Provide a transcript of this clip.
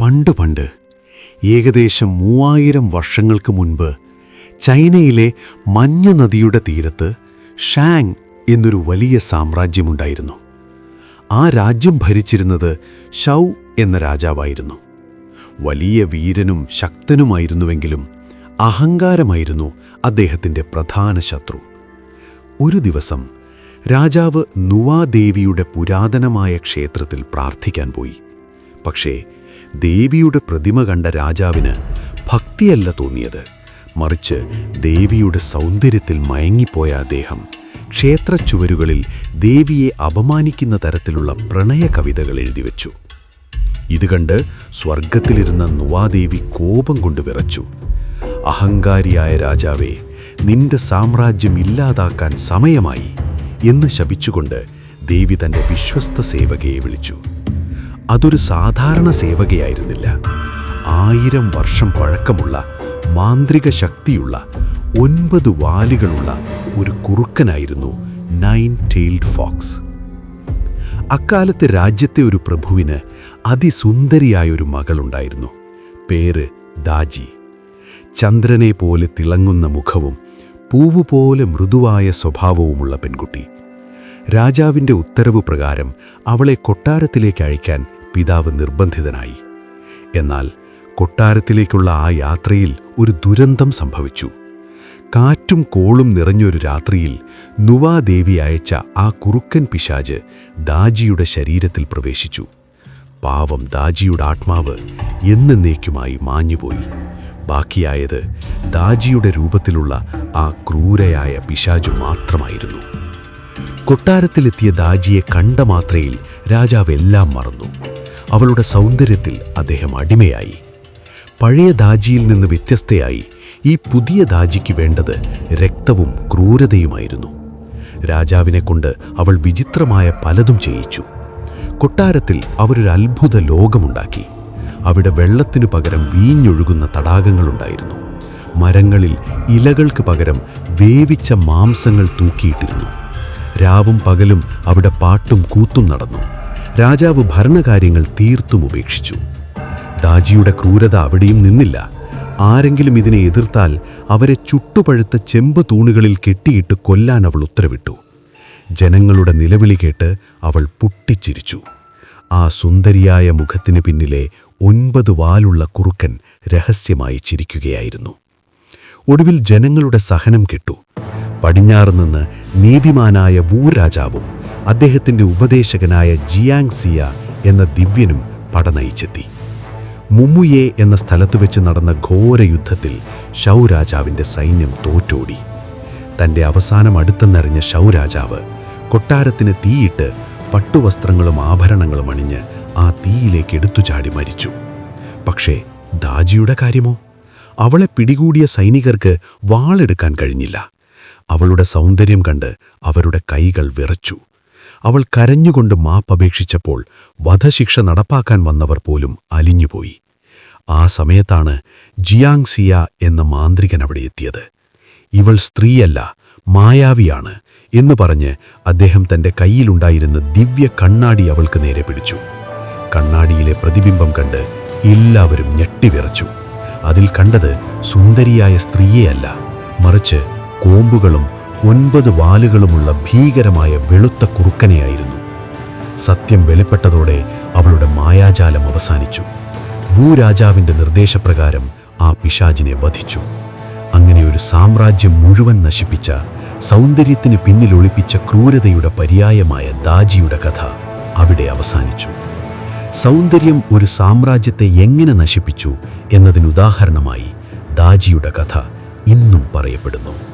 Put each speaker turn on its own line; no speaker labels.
പണ്ട് പണ്ട് ഏകദേശം മൂവായിരം വർഷങ്ങൾക്ക് മുൻപ് ചൈനയിലെ മഞ്ഞ നദിയുടെ തീരത്ത് ഷാങ് എന്നൊരു വലിയ സാമ്രാജ്യമുണ്ടായിരുന്നു. ആ രാജ്യം ഭരിച്ചിരുന്നത് ഷൗ എന്ന രാജാവായിരുന്നു. വലിയ വീരനും ശക്തനുമായിരുന്നുവെങ്കിലും അഹങ്കാരമായിരുന്നു അദ്ദേഹത്തിന്റെ പ്രധാന ശത്രു. ഒരു ദിവസം രാജാവ് നുവാദേവിയുടെ പുരാതനമായ ക്ഷേത്രത്തിൽ പ്രാർത്ഥിക്കാൻ പോയി. പക്ഷേ ദേവിയുടെ പ്രതിമ കണ്ട രാജാവിന് ഭക്തിയല്ല തോന്നിയത്. മറിച്ച് ദേവിയുടെ സൗന്ദര്യത്തിൽ മയങ്ങിപ്പോയ അദ്ദേഹം ക്ഷേത്ര ചുവരുകളിൽ ദേവിയെ അപമാനിക്കുന്ന തരത്തിലുള്ള പ്രണയ കവിതകൾ എഴുതിവെച്ചു ഇത് കണ്ട് സ്വർഗത്തിലിരുന്ന നുവാദേവി കോപം കൊണ്ട് വിറച്ചു. അഹങ്കാരിയായ രാജാവേ നിന്റെ സാമ്രാജ്യം ഇല്ലാതാക്കാൻ സമയമായി എന്ന് ശപിച്ചുകൊണ്ട് ദേവി തന്റെ വിശ്വസ്ത സേവകയെ വിളിച്ചു. അതൊരു സാധാരണ സേവകയായിരുന്നില്ല. ആയിരം വർഷം പഴക്കമുള്ള മാന്ത്രിക ശക്തിയുള്ള ഒൻപത് വാലുകളുള്ള ഒരു കുറുക്കനായിരുന്നു നൈൻ ടെയിൽഡ് ഫോക്സ്. അക്കാലത്ത് രാജ്യത്തെ ഒരു പ്രഭുവിന് അതിസുന്ദരിയായ ഒരു മകളുണ്ടായിരുന്നു. പേര് ദാജി. ചന്ദ്രനെ പോലെ തിളങ്ങുന്ന മുഖവും പൂവ് പോലെ മൃദുവായ സ്വഭാവവുമുള്ള പെൺകുട്ടി. രാജാവിന്റെ ഉത്തരവ് പ്രകാരം അവളെ കൊട്ടാരത്തിലേക്ക് അയക്കാൻ പിതാവ് നിർബന്ധിതനായി. എന്നാൽ കൊട്ടാരത്തിലേക്കുള്ള ആ യാത്രയിൽ ഒരു ദുരന്തം സംഭവിച്ചു. കാറ്റും കോളും നിറഞ്ഞൊരു രാത്രിയിൽ നുവാദേവി അയച്ച ആ കുറുക്കൻ പിശാജ് ദാജിയുടെ ശരീരത്തിൽ പ്രവേശിച്ചു. പാവം ദാജിയുടെ ആത്മാവ് എന്നേക്കുമായി മാഞ്ഞുപോയി. ബാക്കിയായത് ദാജിയുടെ രൂപത്തിലുള്ള ആ ക്രൂരയായ പിശാജു മാത്രമായിരുന്നു. കൊട്ടാരത്തിലെത്തിയ ദാജിയെ കണ്ട മാത്രയിൽ രാജാവ് എല്ലാം മറന്നു. അവളുടെ സൗന്ദര്യത്തിൽ അദ്ദേഹം അടിമയായി. പഴയ ദാജിയിൽ നിന്ന് വ്യത്യസ്തയായി ഈ പുതിയ ദാജിക്ക് വേണ്ടത് രക്തവും ക്രൂരതയുമായിരുന്നു. രാജാവിനെ കൊണ്ട് അവൾ വിചിത്രമായ പലതും ചെയ്യിച്ചു. കൊട്ടാരത്തിൽ അവരൊരു അത്ഭുത ലോകമുണ്ടാക്കി. അവിടെ വെള്ളത്തിനു പകരം വീഞ്ഞൊഴുകുന്ന തടാകങ്ങളുണ്ടായിരുന്നു. മരങ്ങളിൽ ഇലകൾക്ക് പകരം വേവിച്ച മാംസങ്ങൾ തൂക്കിയിട്ടിരുന്നു. രാവും പകലും അവിടെ പാട്ടും കൂത്തും നടന്നു. രാജാവ് ഭരണകാര്യങ്ങൾ തീർത്തും ഉപേക്ഷിച്ചു. ദാജിയുടെ ക്രൂരത അവിടെയും നിന്നില്ല. ആരെങ്കിലും ഇതിനെ എതിർത്താൽ അവരെ ചുട്ടുപഴുത്ത ചെമ്പ് തൂണുകളിൽ കെട്ടിയിട്ട് കൊല്ലാൻ അവൾ ഉത്തരവിട്ടു. ജനങ്ങളുടെ നിലവിളി കേട്ട് അവൾ പൊട്ടിച്ചിരിച്ചു. ആ സുന്ദരിയായ മുഖത്തിന് പിന്നിലെ ഒൻപത് വാലുള്ള കുറുക്കൻ രഹസ്യമായി ചിരിക്കുകയായിരുന്നു. ഒടുവിൽ ജനങ്ങളുടെ സഹനം കെട്ടു. പടിഞ്ഞാറ് നിന്ന് നീതിമാനായ വൂ രാജാവും അദ്ദേഹത്തിന്റെ ഉപദേശകനായ ജിയാങ് സിയ എന്ന ദിവ്യനും പടനയിച്ചെത്തി. മുമ്മുയെ എന്ന സ്ഥലത്ത് വെച്ച് നടന്ന ഘോര യുദ്ധത്തിൽ ഷൗരാജാവിന്റെ സൈന്യം തോറ്റോടി. തന്റെ അവസാനം അടുത്തെന്നറിഞ്ഞ ഷൗരാജാവ് കൊട്ടാരത്തിന് തീയിട്ട് പട്ടുവസ്ത്രങ്ങളും ആഭരണങ്ങളും അണിഞ്ഞ് ആ തീയിലേക്ക് എടുത്തുചാടി മരിച്ചു. പക്ഷേ ദാജിയുടെ കാര്യമോ? അവളെ പിടികൂടിയ സൈനികർക്ക് വാളെടുക്കാൻ കഴിഞ്ഞില്ല. അവളുടെ സൗന്ദര്യം കണ്ട് അവരുടെ കൈകൾ വിറച്ചു. അവൾ കരഞ്ഞുകൊണ്ട് മാപ്പപേക്ഷിച്ചപ്പോൾ വധശിക്ഷ നടപ്പാക്കാൻ വന്നവർ പോലും അലിഞ്ഞുപോയി. ആ സമയത്താണ് ജിയാങ് സിയ എന്ന മാന്ത്രികൻ അവിടെ എത്തിയത്. ഇവൾ സ്ത്രീയല്ല മായാവിയാണ് എന്ന് പറഞ്ഞ് അദ്ദേഹം തന്റെ കയ്യിലുണ്ടായിരുന്ന ദിവ്യ കണ്ണാടി അവൾക്ക് നേരെ പിടിച്ചു. കണ്ണാടിയിലെ പ്രതിബിംബം കണ്ട് എല്ലാവരും ഞെട്ടിവിറച്ചു അതിൽ കണ്ടത് സുന്ദരിയായ സ്ത്രീയെയല്ല മറിച്ച് കോമ്പുകളും ഒൻപത് വാലുകളുമുള്ള ഭീകരമായ വെളുത്ത കുറുക്കനെയായിരുന്നു. സത്യം വെളിപ്പെട്ടതോടെ അവളുടെ മായാജാലം അവസാനിച്ചു. വൂ രാജാവിന്റെ നിർദ്ദേശപ്രകാരം ആ പിശാചിനെ വധിച്ചു. അങ്ങനെ ഒരു സാമ്രാജ്യം മുഴുവൻ നശിപ്പിച്ച സൗന്ദര്യത്തിന് പിന്നിലൊളിപ്പിച്ച ക്രൂരതയുടെ പര്യായമായ ദാജിയുടെ കഥ അവിടെ അവസാനിച്ചു. സൗന്ദര്യം ഒരു സാമ്രാജ്യത്തെ എങ്ങനെ നശിപ്പിച്ചു എന്നതിനുദാഹരണമായി ദാജിയുടെ കഥ ഇന്നും പറയപ്പെടുന്നു.